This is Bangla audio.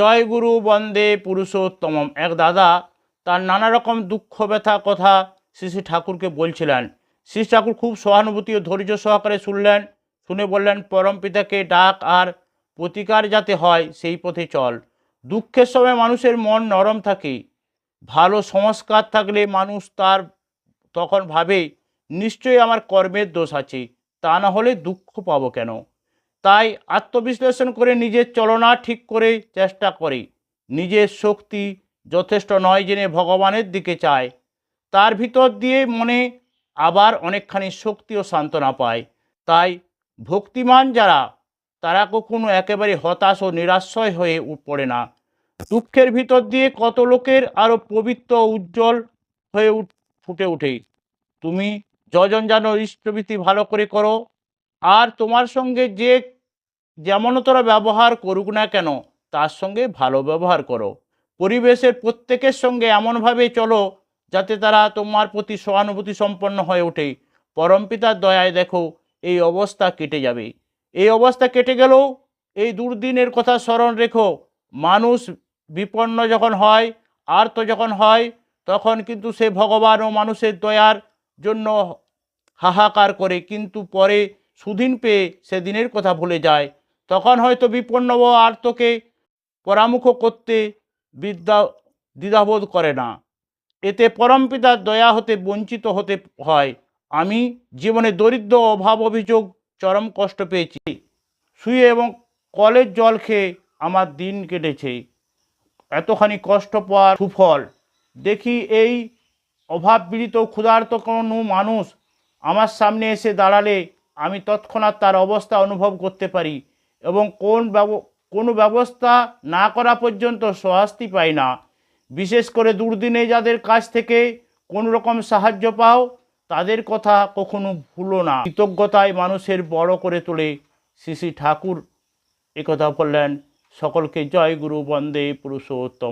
জয় গুরু বন্দে পুরুষোত্তমম। এক দাদা তার নানা রকম দুঃখ ব্যথা কথা শ্রী শ্রী ঠাকুরকে বলছিলেন। শ্রী ঠাকুর খুব সহানুভূতি ও ধৈর্য সহকারে শুনলেন, শুনে বললেন, পরম পিতাকে ডাক আর প্রতিকার যাতে হয়, সেই পথে চল। দুঃখের সময় মানুষের মন নরম থাকে। ভালো সংস্কার থাকলে মানুষ তার তখন ভাবে, নিশ্চয়ই আমার কর্মের দোষ আছে, তা না হলে দুঃখ পাবো কেন? তাই আত্মবিশ্লেষণ করে নিজের চলনা ঠিক করে চেষ্টা করে। নিজের শক্তি যথেষ্ট নয় জেনে ভগবানের দিকে চায়। তার ভিতর দিয়ে মনে আবার অনেকখানি শক্তি ও সান্ত্বনা পায়। তাই ভক্তিমান যারা, তারা কখনো একেবারে হতাশ ও নিরাশ্রয় হয়ে পড়ে না। দুঃখের ভিতর দিয়ে কত লোকের আরও পবিত্র উজ্জ্বল হয়ে ফুটে ওঠে। তুমি যজন যেন ইষ্টভীতি ভালো করে করো। আর তোমার সঙ্গে যে যেমন তোরা ব্যবহার করুক না কেন, তার সঙ্গে ভালো ব্যবহার করো। পরিবেশের প্রত্যেকের সঙ্গে এমনভাবে চলো যাতে তারা তোমার প্রতি সহানুভূতি সম্পন্ন হয়ে ওঠে। পরমপিতার দয়ায় দেখো, এই অবস্থা কেটে যাবে। এই অবস্থা কেটে গেলেও এই দুর্দিনের কথা স্মরণ রেখো। মানুষ বিপন্ন যখন হয় আর তো যখন হয়, তখন কিন্তু সে ভগবান ও মানুষের দয়ার জন্য হাহাকার করে। কিন্তু পরে সুদিন পেয়ে সেদিনের কথা ভুলে যায়। তখন হয়তো বিপন্ন ও আর্তকে পরামুখ করতে বিদ্যা, দ্বিধাবোধ করে না। এতে পরমপিতার দয়া হতে বঞ্চিত হতে হয়। আমি জীবনে দরিদ্র অভাব অভিযোগ চরম কষ্ট পেয়েছি। শুয়ে এবং কলের জল খেয়ে আমার দিন কেটেছে। এতখানি কষ্ট পাওয়ার সুফল। দেখি এই অভাব পীড়িত ক্ষুধার্ত কোনো মানুষ আমার সামনে এসে দাঁড়ালে আমি তৎক্ষণাৎ তার অবস্থা অনুভব করতে পারি এবং কোন কোনো ব্যবস্থা না করা পর্যন্ত স্বস্তি পাই না। বিশেষ করে দুর্দিনে যাদের কাছ থেকে কোনো রকম সাহায্য পাও, তাদের কথা কখনো ভুলো না। কৃতজ্ঞতায় মানুষের বড় করে তোলে শ্রী ঠাকুর। একথা বললেন, সকলকে জয় গুরু বন্দে পুরুষোত্তম।